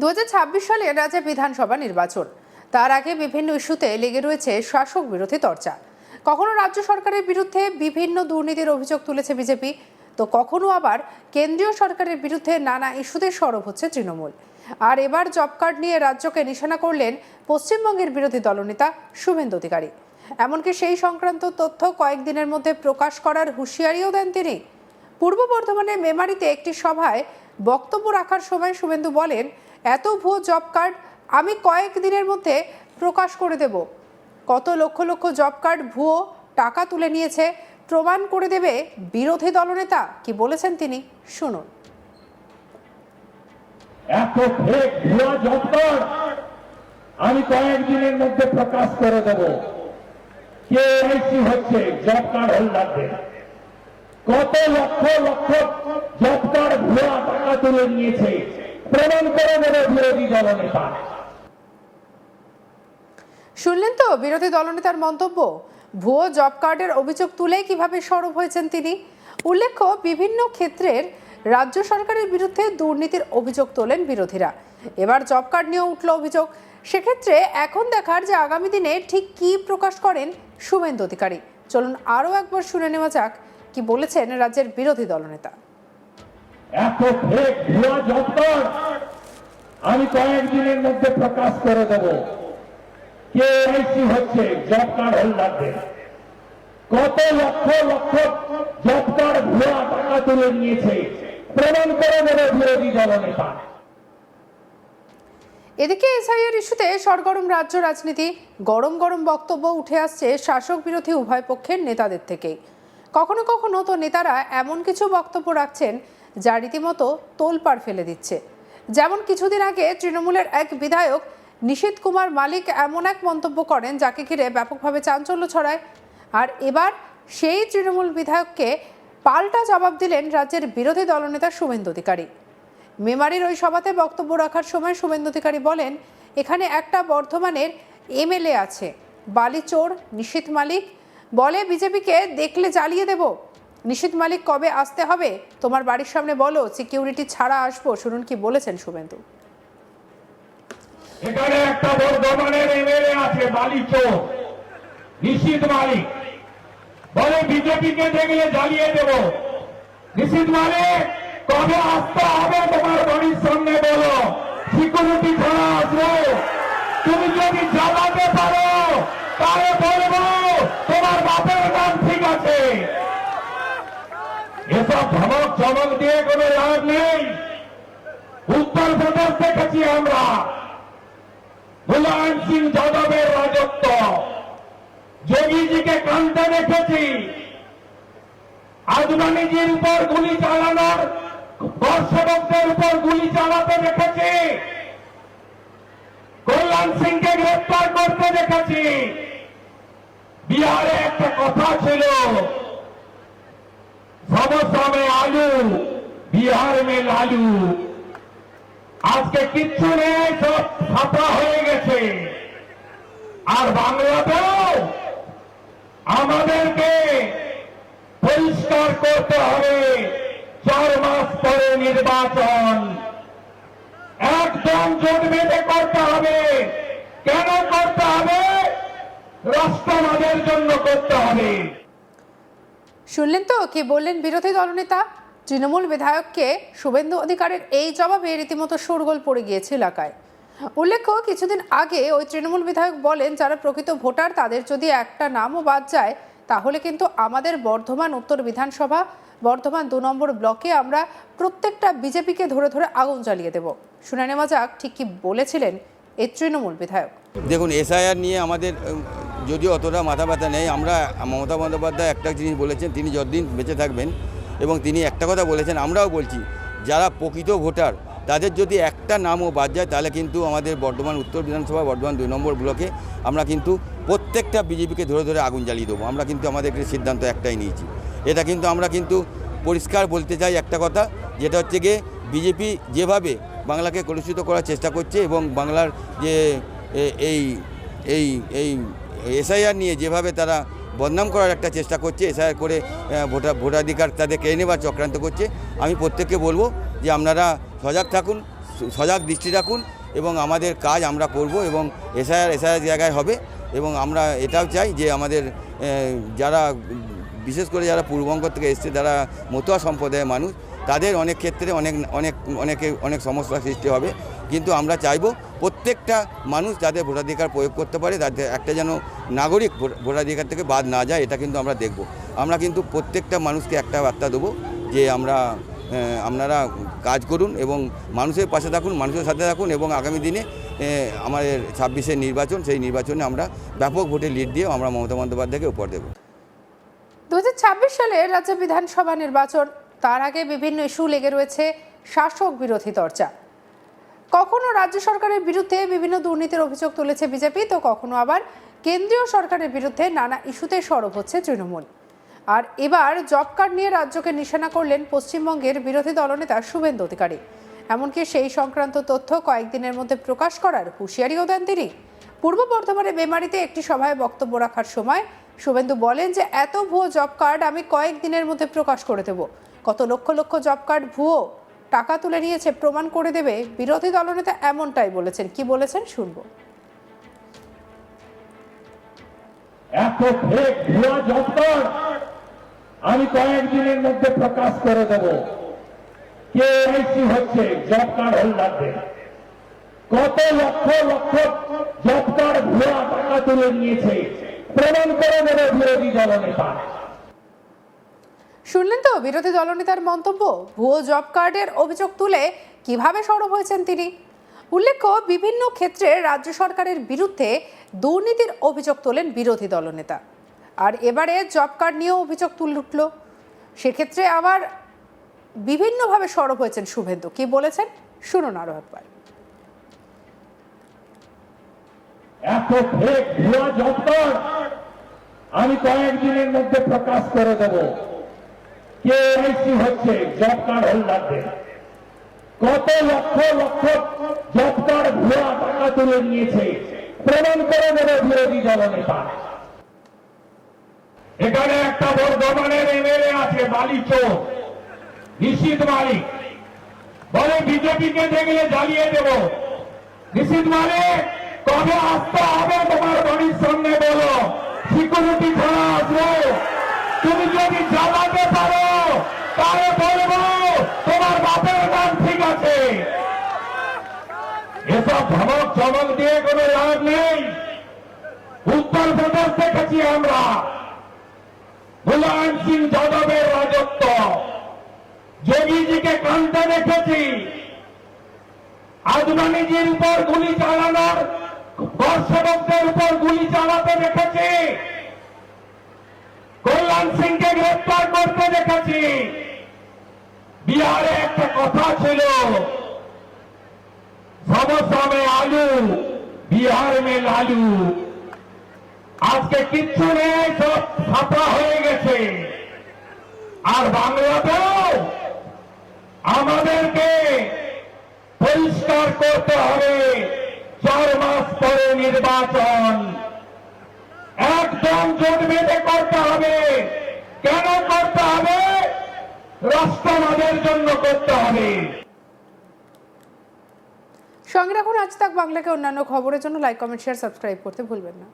দু হাজার ছাব্বিশ সালে রাজ্যে বিধানসভা নির্বাচন। তার আগে বিভিন্ন ইস্যুতে লেগে রয়েছে শাসক বিরোধী চর্চা। কখনো রাজ্য সরকারের বিরুদ্ধে বিভিন্ন দুর্নীতির অভিযোগ তুলেছে বিজেপি, তো কখনো আবার কেন্দ্রীয় সরকারের বিরুদ্ধে নানা ইস্যুতে সরব হচ্ছে তৃণমূল। আর এবার জব কার্ড নিয়ে রাজ্যকে নিশানা করলেন পশ্চিমবঙ্গের বিরোধী দলনেতা শুভেন্দু অধিকারী। এমনকি সেই সংক্রান্ত তথ্য কয়েকদিনের মধ্যে প্রকাশ করার হুঁশিয়ারিও দেন তিনি। পূর্ব বর্ধমানের মেমারিতে একটি সভায় বক্তব্য রাখার সময় শুভেন্দু বলেন এত ভুয়ো জব কার্ড আমি কয়েক দিনের মধ্যে প্রকাশ করে দেব। কত লক্ষ লক্ষ জব কার্ড ভুয়ো টাকা তুলে নিয়েছে, প্রমাণ করে দেবে বিরোধী দলনেতা, কি বলেছেন তিনি? শুনুন। এত ফেক ভুয়া জব কার্ড আমি কয়েকদিনের মধ্যে প্রকাশ করে দেব। কে আইসি হচ্ছে জব কার্ড হোল্ডারদের। কত লক্ষ লক্ষ জব কার্ড ভুয়া টাকা তুলে নিয়েছে। করে দেবে বিরোধী দলনেতা শুনলেন তো, বিরোধী দলনেতার মন্তব্য? ভুয়ো জব কার্ডের অভিযোগ তুলে কীভাবে সরব হয়েছেন তিনি? উল্লেখ্য, বিভিন্ন ক্ষেত্রের রাজ্য সরকারের বিরুদ্ধে দুর্নীতির অভিযোগ তোলেন বিরোধীরা। এবার জব কার্ড নিয়েও উঠল অভিযোগ। সেক্ষেত্রে এখন দেখার যে আগামী দিনে ঠিক কি প্রকাশ করেন শুভেন্দু অধিকারী। চলুন আরও একবার শুনে নেওয়া যাক কি বলেছেন রাজ্যের বিরোধী দলনেতা এত ফেক ভুয়া কার্ড আমি কয়েকদিনের মধ্যে প্রকাশ করে দেব। কে আইসি হচ্ছে জব কার্ড হোল্ডারদের কত লক্ষ লক্ষ জব কার্ড ভুয়া টাকা তুলে নিয়েছে। প্রমাণ করে দেবে বিরোধী দলনেতা। এদিকে এসআইআর ইস্যুতে সরগরম রাজ্য রাজনীতি, গরম গরম বক্তব্য উঠে আসছে শাসক বিরোধী উভয় পক্ষের নেতাদের থেকেই কখনো কখনো তো নেতারা এমন কিছু বক্তব্য রাখছেন যা রীতিমতো তোলপাড় ফেলে দিচ্ছে। যেমন কিছুদিন আগে তৃণমূলের এক বিধায়ক নিশীত কুমার মালিক এমন এক মন্তব্য করেন, যাকে ঘিরে ব্যাপকভাবে চাঞ্চল্য ছড়ায়। আর এবার সেই তৃণমূল বিধায়ককে পাল্টা জবাব দিলেন রাজ্যের বিরোধী দলনেতা শুভেন্দু অধিকারী। মেমারির ওই সভাতে বক্তব্য রাখার সময় শুভেন্দু অধিকারী বলেন, এখানে একটা বর্ধমানের এমএলএ আছে বালি চোর নিশীত মালিক। বলে, বিজেপিকে দেখলে জ্বালিয়ে দেব। নিশীত মালিক কবে আসতে হবে? তোমার বাড়ির সামনে বলো সিকিউরিটি ছাড়া আসব, শুনুন কি বলেছেন শুভেন্দু। এখানে একটা বর্ধমানের এমএলএ আছে বালিচোর নিশীত মালিক। বলে দেখলে জ্বালিয়ে দেব। নিশীত মালিক, কবে আসতে হবে তোমার বাড়ির সামনে বলো। সিকিউরিটি ছাড়া আসব। তুমি যদি জ্বালাতে পারো, তাহলে বলব তোমার বাপের নাম ঠিক আছে এসব ধমক চমক দিয়ে কোনো লাভ নেই। উত্তর প্রদেশ দেখেছি আমরা। মুলায়ম সিং যাদবের রাজত্ব। যোগীজিকে কানতে দেখেছি। আদবানিজির উপর গুলি চালানোর দর্শকদের উপর গুলি চালাতে দেখেছি। কল্যাণ সিংকে গ্রেফতার করতে দেখেছি। বিহারে একটা কথা ছিল সমস্যা মে আলু, বিহার মে লালু আজকে কিচ্ছু নেই, সব ছাপা হয়ে গেছে। আর বাংলাতেও আমাদেরকে পরিষ্কার করতে হবে, চার মাস পরে নির্বাচন। একদম জোট বেঁধে করতে হবে। কেন করতে হবে? রাষ্ট্রবাদের জন্য করতে হবে। শুনলেন তো? কি বললেন বিরোধী দলনেতা? তৃণমূল বিধায়ককে শুভেন্দু অধিকারের এই জবাবে রীতিমতো শোরগোল পড়ে গিয়েছে এলাকায়। উল্লেখ্য, কিছুদিন আগে ওই তৃণমূল বিধায়ক বলেন, যারা প্রকৃত ভোটার, তাদের যদি একটা নামও বাদ যায়, তাহলে কিন্তু আমাদের বর্ধমান উত্তর বিধানসভা, বর্ধমান দু নম্বর ব্লকে আমরা প্রত্যেকটা বিজেপিকে ধরে ধরে আগুন জ্বালিয়ে দেব। শুনে নেওয়া যাক ঠিক কি বলেছিলেন এই তৃণমূল বিধায়ক। দেখুন, এসআইআর নিয়ে আমাদের যদিও অতটা মাথা ব্যথা নেই, আমরা মমতা বন্দ্যোপাধ্যায় একটা জিনিস বলেছেন, তিনি যতদিন বেঁচে থাকবেন এবং তিনি একটা কথা বলেছেন, আমরাও বলছি, যারা প্রকৃত ভোটার, তাদের যদি একটা নামও বাদ যায়, তাহলে কিন্তু আমাদের বর্ধমান, উত্তর বিধানসভা, বর্ধমান দুই নম্বর ব্লকে আমরা কিন্তু প্রত্যেকটা বিজেপিকে ধরে ধরে আগুন জ্বালিয়ে দেবো। আমরা কিন্তু আমাদের সিদ্ধান্ত একটাই নিয়েছি। এটা কিন্তু আমরা কিন্তু পরিষ্কার বলতে চাই একটা কথা, যেটা হচ্ছে গিয়ে বিজেপি যেভাবে বাংলাকে কলুষিত করার চেষ্টা করছে এবং বাংলার যে এই এই এই এসআইআর নিয়ে যেভাবে তারা বদনাম করার একটা চেষ্টা করছে, এসআইআর করে ভোটার ভোটাধিকার তাদের কেড়ে নেবার চক্রান্ত করছে। আমি প্রত্যেককে বলব যে আপনারা সজাগ থাকুন, সজাগ দৃষ্টি রাখুন এবং আমাদের কাজ আমরা করব এবং এসআইআর এসআইআর জায়গায় হবে এবং আমরা এটাও চাই যে আমাদের যারা, বিশেষ করে যারা পূর্ববঙ্গ থেকে এসছে, যারা মতুয়া সম্প্রদায়ের মানুষ তাদের অনেক ক্ষেত্রে অনেক অনেক, অনেকে, অনেক সমস্যার সৃষ্টি হবে। কিন্তু আমরা চাইব প্রত্যেকটা মানুষ যাদের ভোটাধিকার প্রয়োগ করতে পারে তাদের একটা যেন নাগরিক ভোটাধিকার থেকে বাদ না যায়, এটা কিন্তু আমরা দেখব। আমরা কিন্তু প্রত্যেকটা মানুষকে একটা বার্তা দেবো যে আমরা আপনারা কাজ করুন এবং মানুষের পাশে থাকুন, মানুষের সাথে থাকুন এবং আগামী দিনে আমাদের ছাব্বিশের নির্বাচন, সেই নির্বাচনে আমরা ব্যাপক ভোটে লিড দিয়ে আমরা মমতা বন্দ্যোপাধ্যায়কে উপর দেবো। দু সালে রাজ্য বিধানসভা নির্বাচন তার আগে বিভিন্ন ইস্যু লেগে রয়েছে শাসক বিরোধী চর্চা। কখনো রাজ্য সরকারের বিরুদ্ধে বিভিন্ন দুর্নীতির অভিযোগ তুলেছে বিজেপি, তো কখনো আবার কেন্দ্রীয় সরকারের বিরুদ্ধে নানা ইস্যুতে সরব হচ্ছে তৃণমূল। আর এবার জব কার্ড নিয়ে রাজ্যকে নিশানা করলেন পশ্চিমবঙ্গের বিরোধী দলনেতা শুভেন্দু অধিকারী। এমনকি সেই সংক্রান্ত তথ্য কয়েকদিনের মধ্যে প্রকাশ করার হুঁশিয়ারিও দেন তিনি। পূর্ব বর্ধমানের বেমারিতে একটি সভায় বক্তব্য রাখার সময় শুভেন্দু বলেন যে, এত ভুয়ো জব কার্ড আমি কয়েক দিনের মধ্যে প্রকাশ করে দেব। কত লক্ষ লক্ষ জব কার্ড ভুয়ো টাকা তুলে নিয়েছে, প্রমাণ করে দেবে বিরোধী দলনেতা এমনটাই বলেছেন। কি বলেছেন শুনব। এত ফেক ভুয়া আমি কয়েকদিনের মধ্যে প্রকাশ করে দেব। কে আইসি হচ্ছে জব কার্ড হোল্ডারদের। কত লক্ষ লক্ষ জব কার্ড ভুয়া টাকা তুলে নিয়েছে, প্রমাণ করে দেবে বিরোধী দলনেতা। শুনলেন তো, বিরোধী দলনেতার মন্তব্য? ভুয়ো জব কার্ডের অভিযোগ তুলে কীভাবে সরব হয়েছেন তিনি? উল্লেখ্য, বিভিন্ন ক্ষেত্রে রাজ্য সরকারের বিরুদ্ধে দুর্নীতির অভিযোগ তোলেন বিরোধী দলনেতা। আর এবারে জব কার্ড নিয়েও অভিযোগ তুল উঠল। সেক্ষেত্রে আবার বিভিন্নভাবে সরব হয়েছেন শুভেন্দু। কি বলেছেন? শুনুন আরও একবার। আমি কয়েকদিনের মধ্যে প্রকাশ করে দেব। কে আইসি হচ্ছে জব কার্ড হোল্ডারদের? কত লক্ষ লক্ষ জব কার্ড ভুয়া টাকা তুলে নিয়েছে? প্রমাণ করে দেবে বিরোধী দলনেতা। এখানে একটা বর্ধমানের এমএলএ আছে বালিচোর নিশীত মালিক। বলে বিজেপিকে দেখলে জ্বালিয়ে দেব। নিশীত মালিক, কবে আসতে হবে তোমার বাড়ির সামনে বলো? সিকিউরিটি ছাড়া আসব। তুমি যদি জ্বালাতে পারো, তাহলে বলব তোমার বাপের নাম ঠিক আছে। এসব ধমক চমক দিয়ে কোনো লাভ নেই। উত্তর প্রদেশ দেখেছি আমরা। মুলায়ম সিং যাদবের রাজত্ব। যোগীজিকে কানতে দেখেছি। আদবানিজির উপর গুলি চালানোর দর্শকদের উপর গুলি চালাতে দেখেছি। কল্যাণ সিংকে গ্রেপ্তার করতে দেখেছি। বিহারে একটা কথা ছিল সমস্যা মে আলু, বিহার মে লালু। আজকে কিচ্ছু নেই, সব ছাপা হয়ে গেছে। আর বাংলাতেও আমাদেরকে পরিষ্কার করতে হবে, চার মাস পরে নির্বাচন। একদম জোট বেঁধে করতে হবে। কেন করতে হবে? রাষ্ট্রবাদের জন্য করতে হবে। সঙ্গে রাখুন আজ তাক বাংলাকে অন্যান্য খবরের জন্য লাইক কমেন্ট শেয়ার সাবস্ক্রাইব করতে ভুলবেন না।